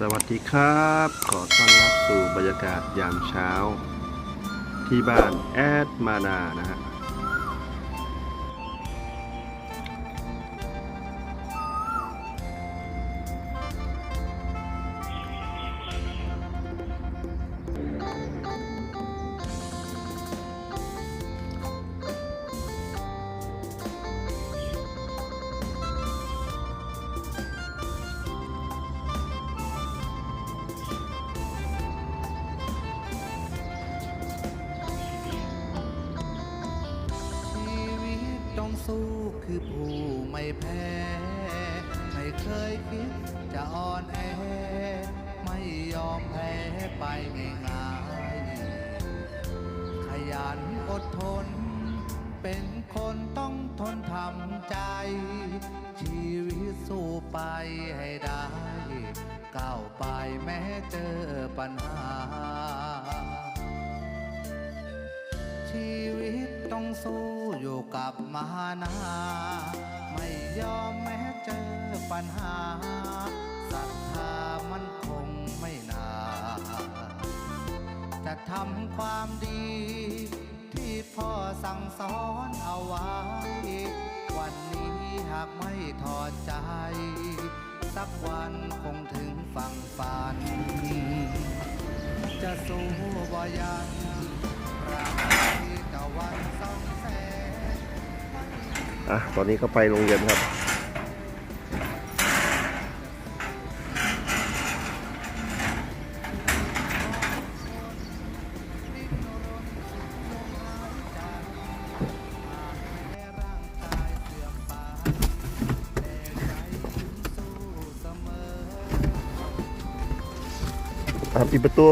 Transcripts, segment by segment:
สวัสดีครับ ขอต้อนรับสู่บรรยากาศยามเช้า ที่บ้านแอดมานานะฮะ คือผู้ไม่แพ้ ไม่เคยคิดจะอ่อนแอ ไม่ยอมแพ้ไปง่ายๆขยันอดทน เป็นคนต้องทนทำใจ ชีวิตสู้ไปให้ได้ก้าวไปแม้เจอปัญหา ชีวิตต้องสู้ อยู่กับมหานา ไม่ยอมแม้เจอปัญหาศรัทธามันคงไม่นานจะทำความดี ที่พ่อสั่งสอนเอาไว้ วันนี้หากไม่ถอดใจ สักวันคงถึงฝั่งฝัน จะสู้บ่ยันรักที่ตะวันส่องแสง อะ ตอนนี้ก็ไปโรงเรียนครับแม้ร่างกายเสื่อมไปแต่ใจยิ้มสู้เสมออะปิดประตู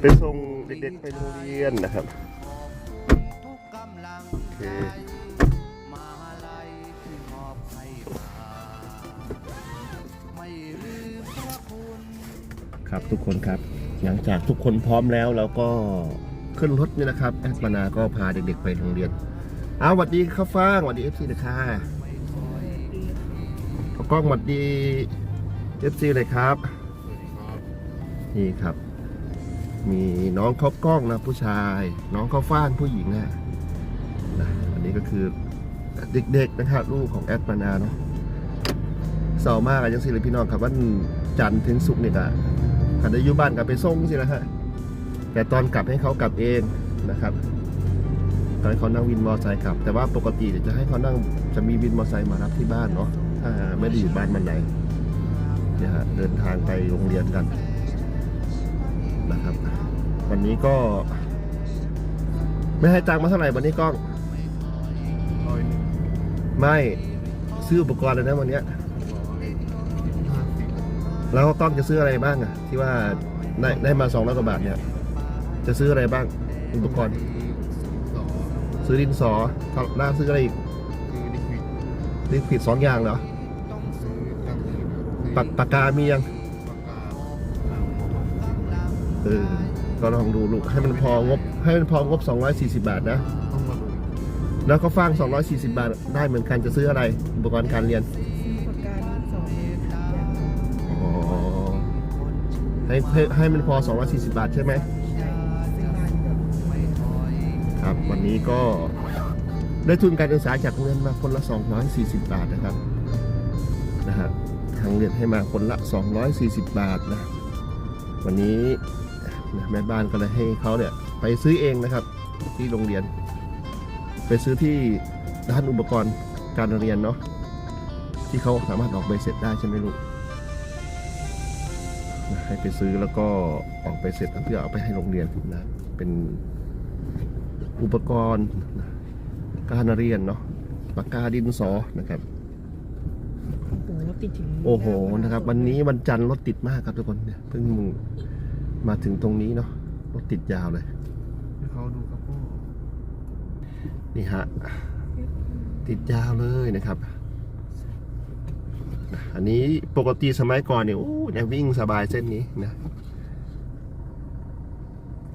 ไปส่งเด็กๆไปโรงเรียนนะครับ ครับทุกคนครับ หลังจากทุกคนพร้อมแล้วเราก็ขึ้นรถนี่นะครับแอดมานาก็พาเด็กๆไปโรงเรียนอ้าวสวัสดีข้าวฟ่างสวัสดีเอฟซีนะคะขอกล้องสวัสดีเอฟซีเลยครับนี่ครับ มีน้องข้าวกล้องนะผู้ชาย น้องข้าวฟ่างผู้หญิงนะนะอันนี้ก็คือเด็กๆนะครับลูกของแอดมานาเนาะเศร้ามากอะยังสิเลยพี่น้องครับวันจันทร์ถึงศุกร์เนี่ยอะ ขันได้อยู่บ้านกลับไปส่งสินะฮะแต่ตอนกลับให้เขากลับเองนะครับตอนให้เขานั่งวินมอเตอร์ไซค์กลับ แต่ว่าปกติเดี๋ยวจะให้เขานั่งจะมีวินมอเตอร์ไซค์มารับที่บ้านเนาะถ้าไม่ได้อยู่บ้านมันไหนเนี่ยฮะเดินทางไปโรงเรียนกันนะครับ วันนี้ก็ ไม่ให้ตังมาเท่าไหร่วันนี้กล้อง ไม่ ซื้ออุปกรณ์เลยนะวันเนี้ย แล้วกล้องจะซื้ออะไรบ้างอะที่ว่าได้ได้มาสองร้อยกว่าบาทเนี่ย จะซื้ออะไรบ้างอุปกรณ์ซื้อดินสอหน้าซื้ออะไรอีกลิควิดสองอย่างเหรอปากปากกามียังเออก็ลองดูลูกให้มันพองบ ให้มันพองบ 240 บาทนะ แล้วก็ฟัง240 บาทได้เหมือนกันจะซื้ออะไรอุปกรณ์การเรียนประกัน ให้ให้ให้มันพอ 240 บาทใช่ไหมครับ วันนี้ก็ได้ทุนการศึกษาจากโรงเรียนมาคนละ 240 บาทนะครับนะฮะทางเรียนให้มาคนละ 240 บาทนะวันนี้นะแม่บ้านก็เลยให้เขาเนี่ยไปซื้อเองนะครับที่โรงเรียน ไปซื้อที่ร้านอุปกรณ์การเรียนเนาะที่เขาสามารถออกใบเสร็จได้ใช่ไหมลูก นะให้ไปซื้อแล้วก็ออกใบเสร็จเพื่อเอาไปให้โรงเรียนนะเป็นอุปกรณ์การเรียนเนาะปากกาดินสอนะครับโอ้โหรถติดถึงโอ้โหนะครับ วันนี้วันจันทร์รถติดมากครับทุกคนเนี่ยเพิ่งมาถึงตรงนี้เนาะรถติดยาวเลยให้เขาดูครับพ่อนี่ฮะติดยาวเลยนะครับ อันนี้ปกติสมัยก่อนเนี่ยโอ้เนี่ยวิ่งสบายเส้นนี้นะ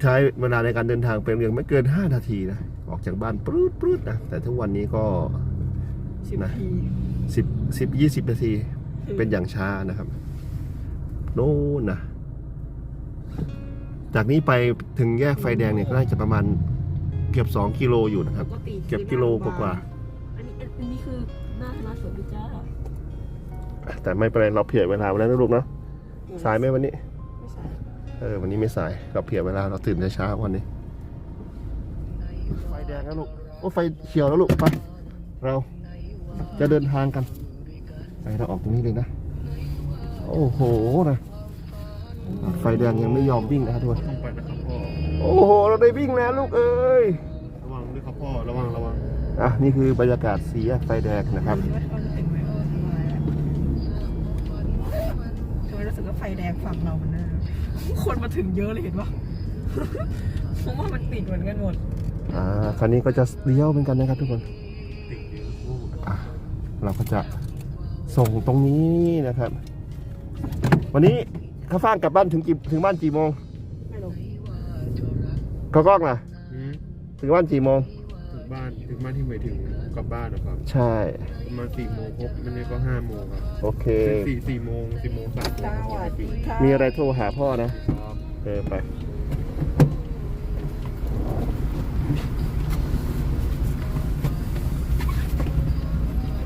ใช้เวลาในการเดินทางไปโรงเรียนไม่เกิน 5 นาทีนะออกจากบ้านปรื๊ดปรื๊ดนะแต่ทุกวันนี้ก็สิบนะทีสิบสิบยี่สิบนาทีเป็นอย่างช้านะครับใโน่นนะจากนี้ไปถึงแยกไฟแดงเนี่ยก็น่าจะประมาณเกือบ2กิโลอยู่นะครับปกติเกือบกิโลกว่าอันนี้อันนี้คือหน้าร้านสวนพิจ้าๆ แต่ไม่เป็นไรเราเผื่อเวลาไว้แล้วนะลูกเนาะสายไหมวันนี้ ไม่ใช่เออวันนี้ไม่สายเราเผื่อเวลาเราตื่นแต่เช้าวันนี้ ไฟแดงแล้วลูกโอ้ไฟเขียวแล้วลูกไปเราจะเดินทางกันไปเราออกตรงนี้เลยนะ โอ้โหนะไฟแดงยังไม่ยอมวิ่งนะครับทุกคนต้องไปนะครับพ่อโอ้โหเราได้วิ่งแล้วลูกเอ้ยระวังด้วยครับพ่อระวังระวังอะนี่คือบรรยากาศสีแยกไฟแดงนะครับ คิดว่าเขาจะถึงไหมเออทำไมอะทำไมรู้ สึกว่าไฟแดงฝั่งเรามันน่าคนมาถึงเยอะเลยเห็นปะเพราะว่ามันติดเหมือนกันหมด อ่าคันนี้ก็จะเลี้ยวเหมือนกันนะครับทุกคนติดอยู่โอ้อะเราก็จะส่งตรงนี้นะครับ วันนี้ข้าฟ้างกลับบ้านถึงกี่ถึงบ้านกี่โมงไม่รู้ก็กล้องล่ะหืมถึงบ้านกี่โมงถึง บ้านถึงบ้านที่หมายถึงกลับบ้านนะครับใช่ ประมาณสี่โมงครบมันนี่ก็ห้าโมงครับโอเค สี่สี่โมงสี่โมงสามโมงสครับวัสดีค่ะมีอะไรโทรหาพ่อนะครับเออไป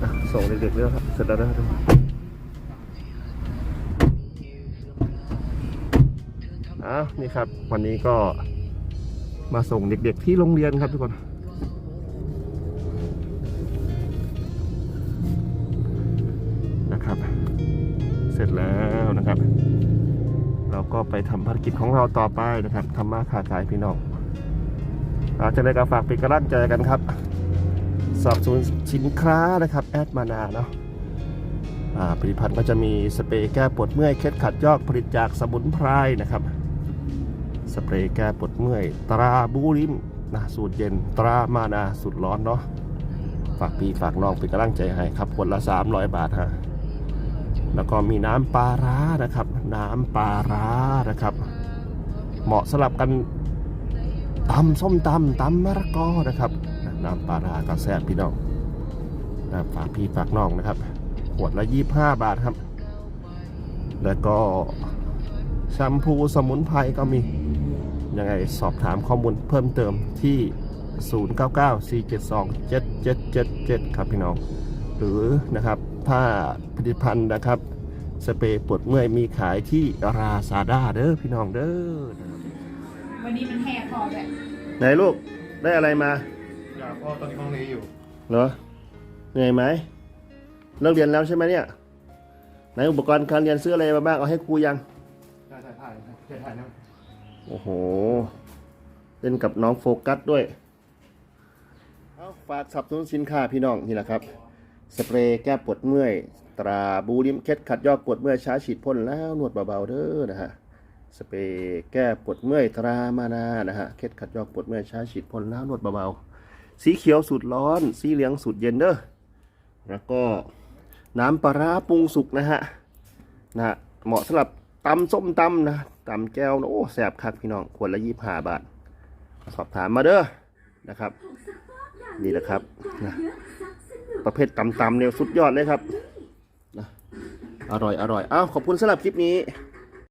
อะ ส่งเด็กๆแล้วครับเสร็จแล้วนะครับทุกคนอ้าวนี่ครับ วันนี้ก็มาส่งเด็กๆที่โรงเรียนครับทุกคน นะครับ เสร็จแล้วนะครับ เราก็ไปทำภารกิจของเราต่อไปนะครับทำมาค้าขายพี่น้องอาจจะได้กระฝากเป็นกำลังใจกันครับ สอบสวนสินค้านะครับแอดมานาเนาะอ่าผลิตภัณฑ์ก็จะมีสเปรย์แก้ปวดเมื่อยเคล็ดขัดยอกผลิตจากสมุนไพรนะครับ สเปรย์แก้ปวดเมื่อย ตราบูริมนะสูตรเย็นตรามานาสูตรร้อนเนาะฝากพี่ฝากน้องเป็นกำลังใจให้ครับขวดละ300 บาทฮะ แล้วก็มีน้ำปลาร้านะครับ น้ำปลาร้านะครับ เหมาะสลับกันตำส้มตำตำมะระกอนะครับ น้ำปลาร้าก็แซ่บพี่น้องนะฝากพี่ฝากน้องนะครับ ขวดละยี่ห้าบาทครับ แล้วก็แชมพูสมุนไพรก็มี ยังไงสอบถามข้อมูลเพิ่มเติมที่ 0994727777 ครับพี่น้อง หรือนะครับถ้าผลิตภัณฑ์นะครับ สเปรย์ปวดเมื่อยมีขายที่ราซาด้าเด้อพี่น้องเด้อนะครับวันนี้มันแห่พอแบบไหนลูกได้อะไรมาอย่าพ่อตอนนี้ห้องนี้อยู่เหรอเหนื่อยไหมเลิกเรียนแล้วใช่ไหมเนี่ยไหนอุปกรณ์การเรียนซื้ออะไรมาบ้างเอาให้ครูยังถ่ายถ่ายถ่ายถ่ายถ่ายนะโอ้โหเล่นกับน้องโฟกัสด้วยเอาฝากสนับสนุนสินค้าพี่น้องนี่แหละครับ สเปรย์แก้ปวดเมื่อย ตราบูริมเคล็ดขัดยอกปวดเมื่อยช้าฉีดพ่นแล้วนวดเบาๆเด้อนะฮะสเปรย์แก้ปวดเมื่อยตรามานานะฮะเคล็ดขัดยอกปวดเมื่อยช้าฉีดพ่นแล้วนวดเบาๆสีเขียวสูตรร้อน สีเหลืองสูตรเย็นเด้อแล้วก็น้ำปลาร้าปรุงสุกนะฮะนะฮะเหมาะสำหรับตำส้มตำนะตำแก้วนะโอ้แสบคักพี่น้องขวดละยี่ห้าบาท สอบถามมาเด้อนะครับ นี่แหละครับนะ ประเภทตำๆเนี่ยสุดยอดเลยครับนะอร่อยอร่อยอ้าวขอบคุณสำหรับคลิปนี้